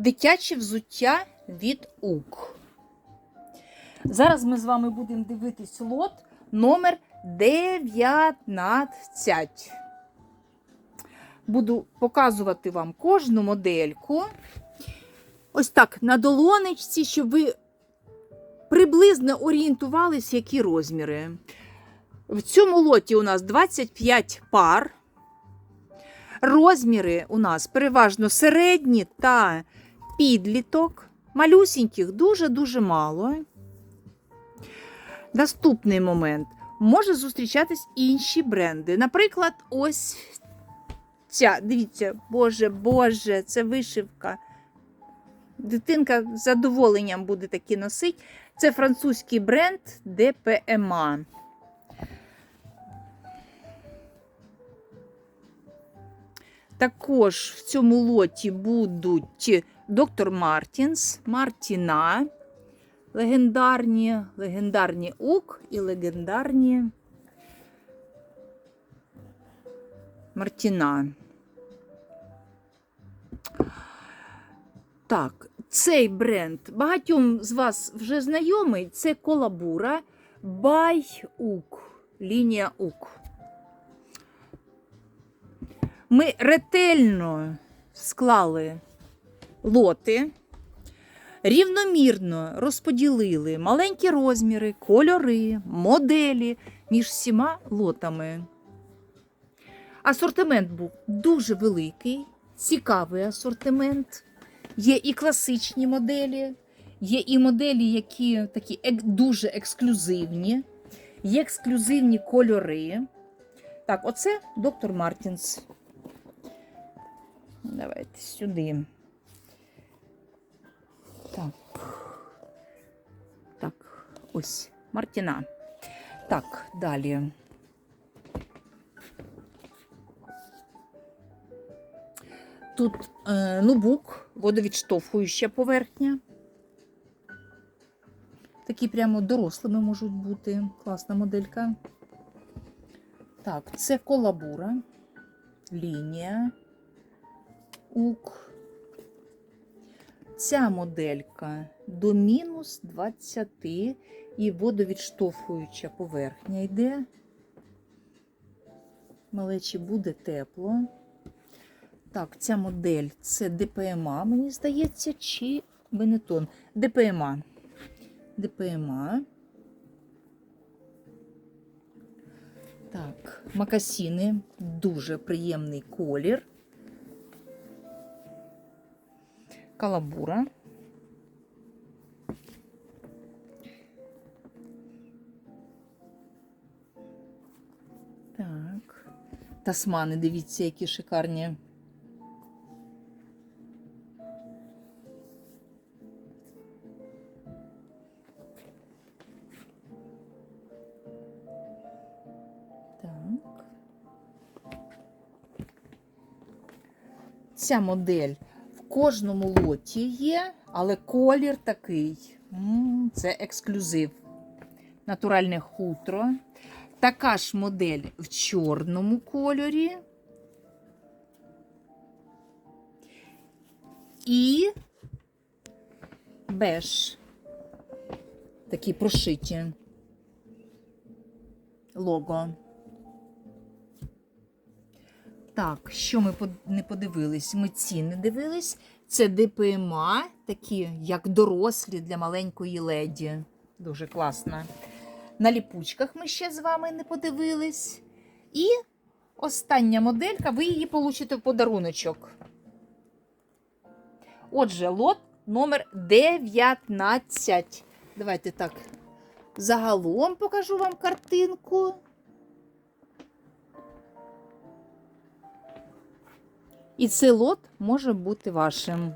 дитяче взуття від УК. Зараз ми з вами будемо дивитись лот номер 19. Буду показувати вам кожну модельку. Ось так на долонечці, щоб ви приблизно орієнтувались, які розміри. В цьому лоті у нас 25 пар. Розміри у нас переважно середні та підліток. Малюсіньких дуже-дуже мало. Наступний момент. Може зустрічатись інші бренди. Наприклад, ось ця. Дивіться, Боже, Боже, це вишивка. Дитинка з задоволенням буде такі носити. Це французький бренд DPMA. Також в цьому лоті будуть доктор Мартінс, Мартіна, легендарні, легендарні УК і легендарні Мартіна. Так, цей бренд багатьом з вас вже знайомий. Це колабура Бай УК, лінія УК. Ми ретельно склали лоти, рівномірно розподілили маленькі розміри, кольори, моделі між всіма лотами. Асортимент був дуже великий, цікавий асортимент. Є і класичні моделі, є і моделі, які такі дуже ексклюзивні, є ексклюзивні кольори. Так, оце доктор Мартінс. Давайте сюди. Так. Так, ось Мартіна. Так, далі. Тут е, нубук, водовідштовхуюча поверхня. Такі прямо дорослими можуть бути. Класна моделька. Так, це колабура, лінія, ук. Ця моделька до мінус 20 і водовідштовхуюча поверхня йде. Малечі буде тепло. Так, ця модель це ДПМА, мені здається, чи Бенетон. ДПМА. ДПМА. Так, макасіни. Дуже приємний колір. Калабура. Так. Тасмани, дивіться, які шикарні. Так. Ця модель кожному лоті є, але колір такий. Це ексклюзив. Натуральне хутро. Така ж модель в чорному кольорі. І беж. Такі прошиті. Лого. Так, що ми не подивились? Ми ціни дивились. Це ДПМА, такі, як дорослі для маленької леді. Дуже класно. На ліпучках ми ще з вами не подивились. І остання моделька, ви її получите в подаруночок. Отже, лот номер 19. Давайте так. Загалом покажу вам картинку. І цей лот може бути вашим.